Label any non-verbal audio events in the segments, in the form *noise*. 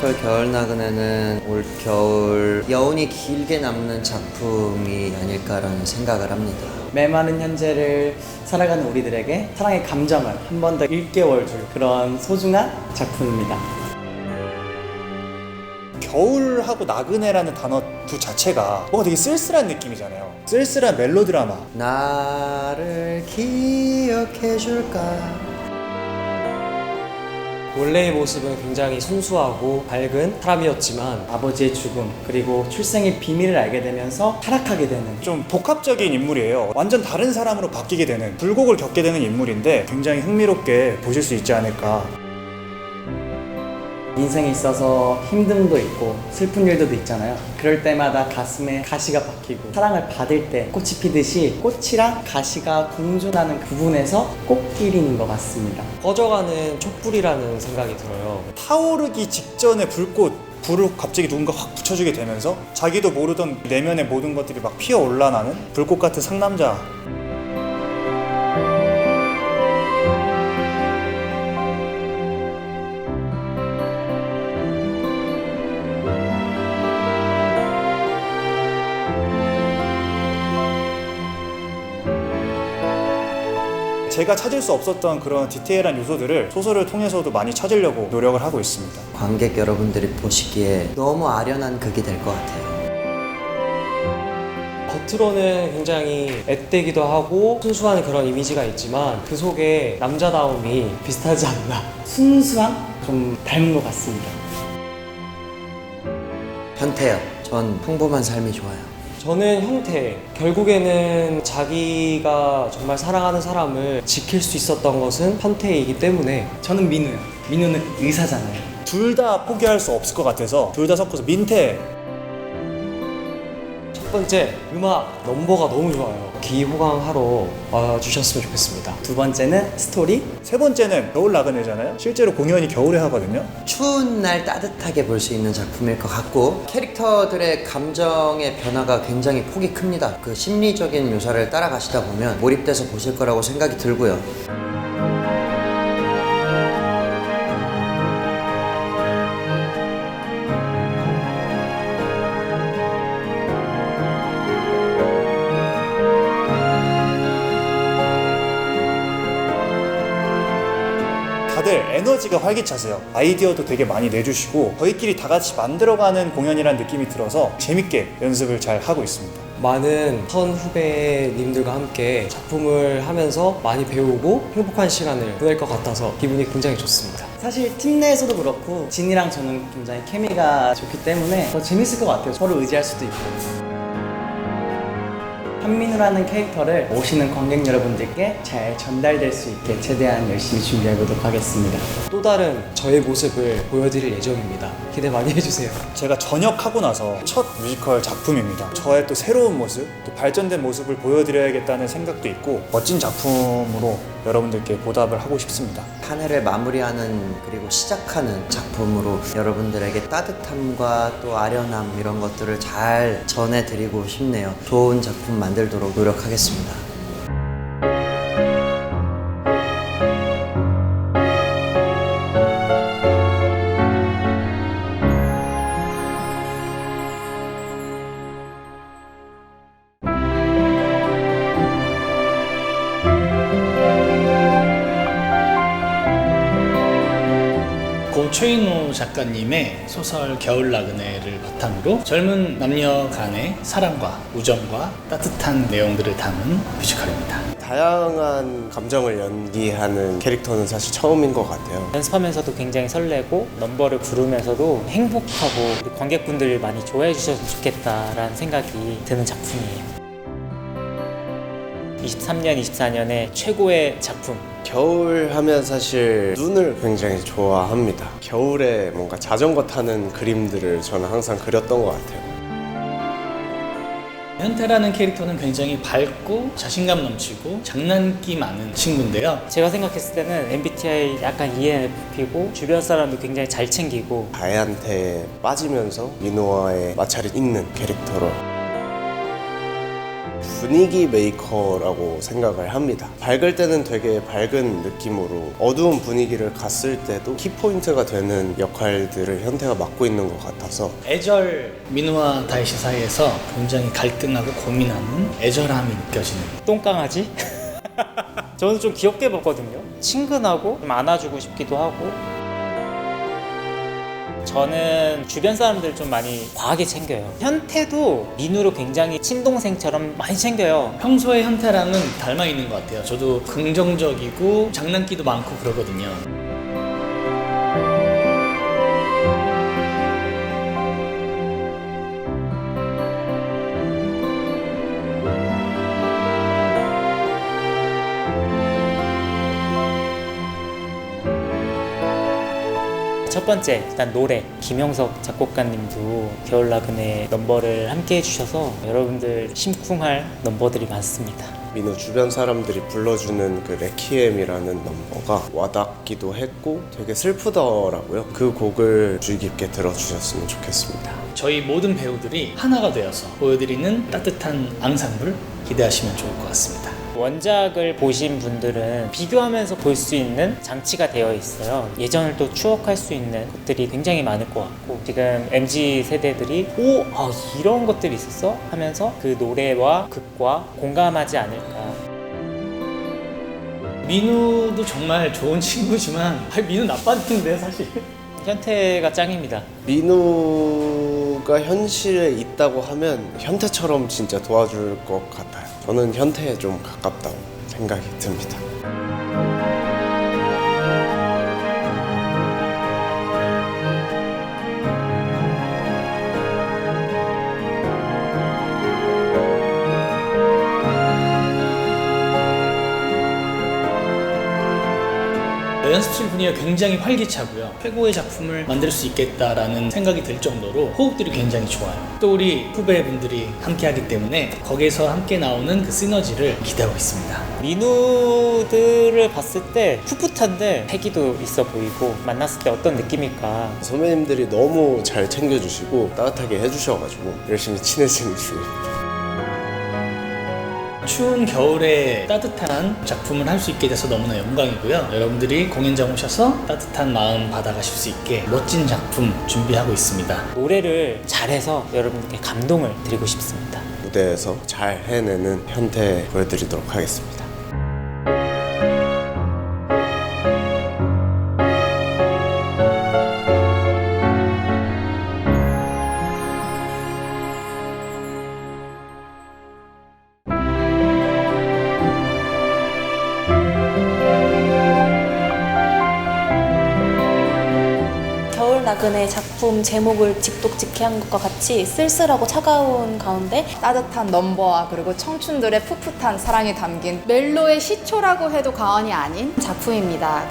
뮤지컬 겨울 나그네는 올 겨울 여운이 길게 남는 작품이 아닐까라는 생각을 합니다. 메마른 현재를 살아가는 우리들에게 사랑의 감정을 한 번 더 일깨워 줄 그런 소중한 작품입니다. 겨울하고 나그네라는 단어 두 자체가 뭔가 되게 쓸쓸한 느낌이잖아요. 쓸쓸한 멜로드라마. 나를 기억해 줄까? 원래의 모습은 굉장히 순수하고 밝은 사람이었지만 아버지의 죽음 그리고 출생의 비밀을 알게 되면서 타락하게 되는 좀 복합적인 인물이에요. 완전 다른 사람으로 바뀌게 되는 불곡을 겪게 되는 인물인데 굉장히 흥미롭게 보실 수 있지 않을까. 인생에 있어서 힘듦도 있고 슬픈 일도 있잖아요. 그럴 때마다 가슴에 가시가 박히고 사랑을 받을 때 꽃이 피듯이 꽃이랑 가시가 공존하는 그 부분에서 꽃길인 것 같습니다. 꺼져가는 촛불이라는 생각이 들어요. 타오르기 직전에 불꽃 불을 갑자기 누군가 확 붙여주게 되면서 자기도 모르던 내면의 모든 것들이 막 피어 올라나는 불꽃 같은 상남자 제가 찾을 수 없었던 그런 디테일한 요소들을 소설을 통해서도 많이 찾으려고 노력을 하고 있습니다. 관객 여러분들이 보시기에 너무 아련한 극이 될 것 같아요. 겉으로는 굉장히 앳되기도 하고 순수한 그런 이미지가 있지만 그 속에 남자다움이 비슷하지 않나. 순수함 좀 닮은 것 같습니다. 현태요. 전 평범한 삶이 좋아요. 저는 형태. 결국에는 자기가 정말 사랑하는 사람을 지킬 수 있었던 것은 현태이기 때문에 저는 민우요. 민우는 의사잖아요. 둘 다 포기할 수 없을 것 같아서 둘 다 섞어서 민태 첫 번째 음악 넘버가 너무 좋아요. 기호강하러 와주셨으면 좋겠습니다. 두 번째는 스토리. 세 번째는 겨울 나그네잖아요 실제로 공연이 겨울에 하거든요 추운 날 따뜻하게 볼 수 있는 작품일 것 같고 캐릭터들의 감정의 변화가 굉장히 폭이 큽니다. 그 심리적인 묘사를 따라가시다 보면 몰입돼서 보실 거라고 생각이 들고요. 다들 에너지가 활기차세요 아이디어도 되게 많이 내주시고 저희끼리 다 같이 만들어가는 공연이라는 느낌이 들어서 재밌게 연습을 잘 하고 있습니다 많은 선 후배님들과 함께 작품을 하면서 많이 배우고 행복한 시간을 보낼 것 같아서 기분이 굉장히 좋습니다. 사실 팀 내에서도 그렇고 진이랑 저는 굉장히 케미가 좋기 때문에 더 재밌을 것 같아요. 서로 의지할 수도 있고. 한민우라는 캐릭터를 오시는 관객 여러분들께 잘 전달될 수 있게 최대한 열심히 준비해 보도록 하겠습니다. 또 다른 저의 모습을 보여드릴 예정입니다. 기대 많이 해주세요. 제가 전역하고 나서 첫 뮤지컬 작품입니다 저의 또 새로운 모습 또 발전된 모습을 보여드려야겠다는 생각도 있고 멋진 작품으로 여러분들께 보답을 하고 싶습니다 한 해를 마무리하는 그리고 시작하는 작품으로 여러분들에게 따뜻함과 또 아련함 이런 것들을 잘 전해드리고 싶네요. 좋은 작품 만들 도록 노력하겠습니다. 최인호 작가님의 소설 겨울 나그네를 바탕으로 젊은 남녀 간의 사랑과 우정과 따뜻한 내용들을 담은 뮤지컬입니다. 다양한 감정을 연기하는 캐릭터는 사실 처음인 것 같아요. 연습하면서도 굉장히 설레고 넘버를 부르면서도 행복하고 우리 관객분들이 많이 좋아해 주셨으면 좋겠다라는 생각이 드는 작품이에요. 23년, 24년의 최고의 작품 겨울 하면 사실 눈을 굉장히 좋아합니다. 겨울에 뭔가 자전거 타는 그림들을 저는 항상 그렸던 것 같아요. 현태라는 캐릭터는 굉장히 밝고 자신감 넘치고 장난기 많은 친구인데요. 제가 생각했을 때는 MBTI 약간 ENFP고 주변 사람도 굉장히 잘 챙기고 가해한테 빠지면서 민호와의 마찰이 있는 캐릭터로 분위기 메이커라고 생각을 합니다. 밝을 때는 되게 밝은 느낌으로 어두운 분위기를 갔을 때도 키포인트가 되는 역할들을 현태가 맡고 있는 것 같아서 애절 민우와 다이시 사이에서 굉장히 갈등하고 고민하는 애절함이 느껴지는 똥강아지? *laughs* 저는 좀 귀엽게 봤거든요. 친근하고 좀 안아주고 싶기도 하고. 저는 주변 사람들 좀 많이 과하게 챙겨요. 현태도 민우를 굉장히 친동생처럼 많이 챙겨요. 평소의 현태랑은 닮아 있는 것 같아요. 저도 긍정적이고 장난기도 많고 그러거든요. 첫 번째 일단 노래 김영석 작곡가님도 겨울 나그네 넘버를 함께 해주셔서 여러분들 심쿵할 넘버들이 많습니다. 민우 주변 사람들이 불러주는 그 레키엠이라는 넘버가 와닿기도 했고 되게 슬프더라고요. 그 곡을 주의 깊게 들어주셨으면 좋겠습니다. 저희 모든 배우들이 하나가 되어서 보여드리는 따뜻한 앙상블 기대하시면 좋을 것 같습니다. 원작을 보신 분들은 비교하면서 볼 수 있는 장치가 되어 있어요. 예전을 또 추억할 수 있는 것들이 굉장히 많을 것 같고 지금 MZ 세대들이 오, 아, 이런 것들이 있었어? 하면서 그 노래와 극과 공감하지 않을까. 민우도 정말 좋은 친구지만 아니, 민우 나빴는데 사실. 현태가 짱입니다. 민우 가 현실에 있다고 하면 현태처럼 진짜 도와줄 것 같아요. 저는 현태에 좀 가깝다고 생각이 듭니다. 연습실 분위기가 굉장히 활기차고요. 최고의 작품을 만들 수 있겠다라는 생각이 들 정도로 호흡들이 굉장히 좋아요. 또 우리 후배분들이 함께 하기 때문에 거기에서 함께 나오는 그 시너지를 기대하고 있습니다. 민우들을 봤을 때 풋풋한데 패기도 있어 보이고 만났을 때 어떤 느낌일까 선배님들이 너무 잘 챙겨주시고 따뜻하게 해주셔가지고 열심히 친해지는 중입니다. 추운 겨울에 따뜻한 작품을 할 수 있게 돼서 너무나 영광이고요. 여러분들이 공연장 오셔서 따뜻한 마음 받아가실 수 있게 멋진 작품 준비하고 있습니다. 노래를 잘해서 여러분들께 감동을 드리고 싶습니다. 무대에서 잘 해내는 현태 보여드리도록 하겠습니다. 나그네 작품 제목을 직독직해 한 것과 같이 쓸쓸하고 차가운 가운데 따뜻한 넘버와 그리고 청춘들의 풋풋한 사랑이 담긴 멜로의 시초라고 해도 과언이 아닌 작품입니다.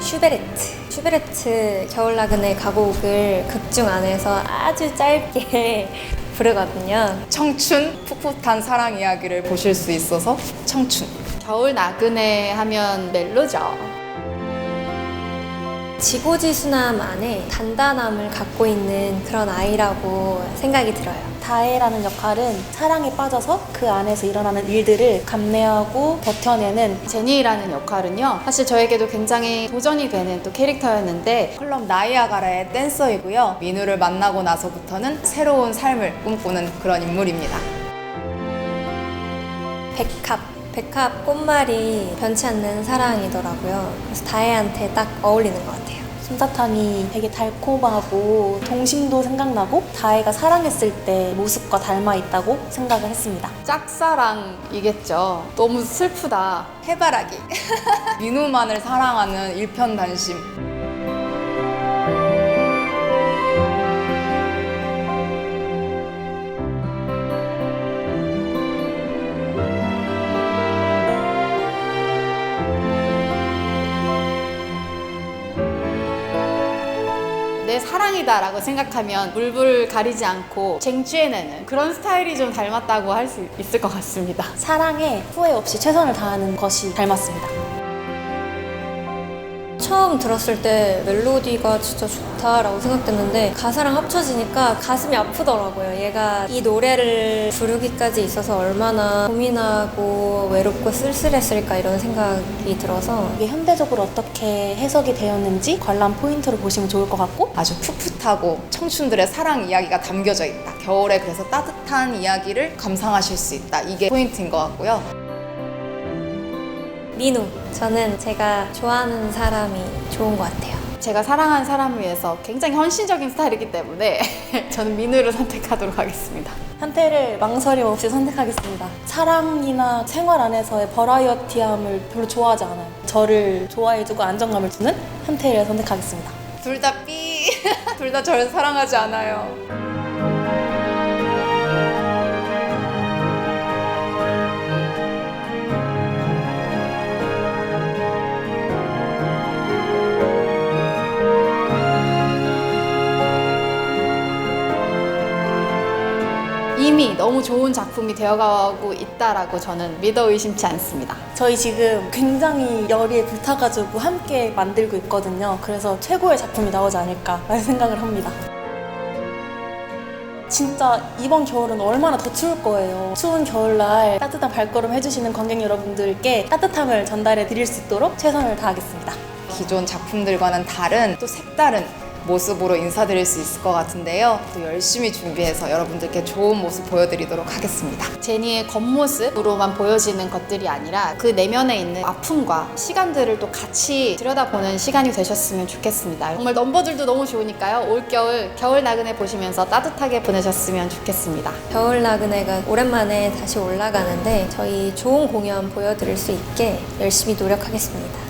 슈베르트. 슈베르트 겨울 나그네 가곡을 극중 안에서 아주 짧게 *laughs* 부르거든요. 청춘, 풋풋한 사랑 이야기를 보실 수 있어서 청춘. 겨울 나그네 하면 멜로죠. 지고지순함 안에 단단함을 갖고 있는 그런 아이라고 생각이 들어요. 다혜라는 역할은 사랑에 빠져서 그 안에서 일어나는 일들을 감내하고 버텨내는 제니라는 역할은요. 사실 저에게도 굉장히 도전이 되는 또 캐릭터였는데 클럽 나이아가라의 댄서이고요. 민우를 만나고 나서부터는 새로운 삶을 꿈꾸는 그런 인물입니다. 백합. 백합 꽃말이 변치 않는 사랑이더라고요. 그래서 다혜한테 딱 어울리는 것 같아요. 솜사탕이 되게 달콤하고 동심도 생각나고 다혜가 사랑했을 때 모습과 닮아 있다고 생각을 했습니다. 짝사랑이겠죠. 너무 슬프다. 해바라기. 민우만을 사랑하는 일편단심. 내 사랑이다라고 생각하면 물불 가리지 않고 쟁취해내는 그런 스타일이 좀 닮았다고 할 수 있을 것 같습니다. 사랑에 후회 없이 최선을 다하는 것이 닮았습니다. 처음 들었을 때 멜로디가 진짜 좋다라고 생각됐는데 가사랑 합쳐지니까 가슴이 아프더라고요. 얘가 이 노래를 부르기까지 있어서 얼마나 고민하고 외롭고 쓸쓸했을까 이런 생각이 들어서 이게 현대적으로 어떻게 해석이 되었는지 관람 포인트로 보시면 좋을 것 같고 아주 풋풋하고 청춘들의 사랑 이야기가 담겨져 있다. 겨울에 그래서 따뜻한 이야기를 감상하실 수 있다. 이게 포인트인 것 같고요. 민우. 저는 제가 좋아하는 사람이 좋은 것 같아요. 제가 사랑하는 사람을 위해서 굉장히 헌신적인 스타일이기 때문에 *laughs* 저는 민우를 선택하도록 하겠습니다. 현태를 망설임 없이 선택하겠습니다. 사랑이나 생활 안에서의 버라이어티함을 별로 좋아하지 않아요. 저를 좋아해주고 안정감을 주는 현태를 선택하겠습니다. 둘 다 삐. *laughs* 둘 다 저를 사랑하지 않아요. 이미 너무 좋은 작품이 되어가고 있다라고 저는 믿어 의심치 않습니다. 저희 지금 굉장히 열의에 불타가지고 함께 만들고 있거든요. 그래서 최고의 작품이 나오지 않을까라는 *laughs* 생각을 합니다. 진짜 이번 겨울은 얼마나 더 추울 거예요. 추운 겨울날 따뜻한 발걸음 해주시는 관객 여러분들께 따뜻함을 전달해 드릴 수 있도록 최선을 다하겠습니다. 기존 작품들과는 다른 또 색다른 모습으로 인사드릴 수 있을 것 같은데요. 또 열심히 준비해서 여러분들께 좋은 모습 보여드리도록 하겠습니다. 제니의 겉모습으로만 보여지는 것들이 아니라 그 내면에 있는 아픔과 시간들을 또 같이 들여다보는 시간이 되셨으면 좋겠습니다. 정말 넘버들도 너무 좋으니까요. 올겨울 겨울 나그네 보시면서 따뜻하게 보내셨으면 좋겠습니다. 겨울 나그네가 오랜만에 다시 올라가는데 저희 좋은 공연 보여드릴 수 있게 열심히 노력하겠습니다.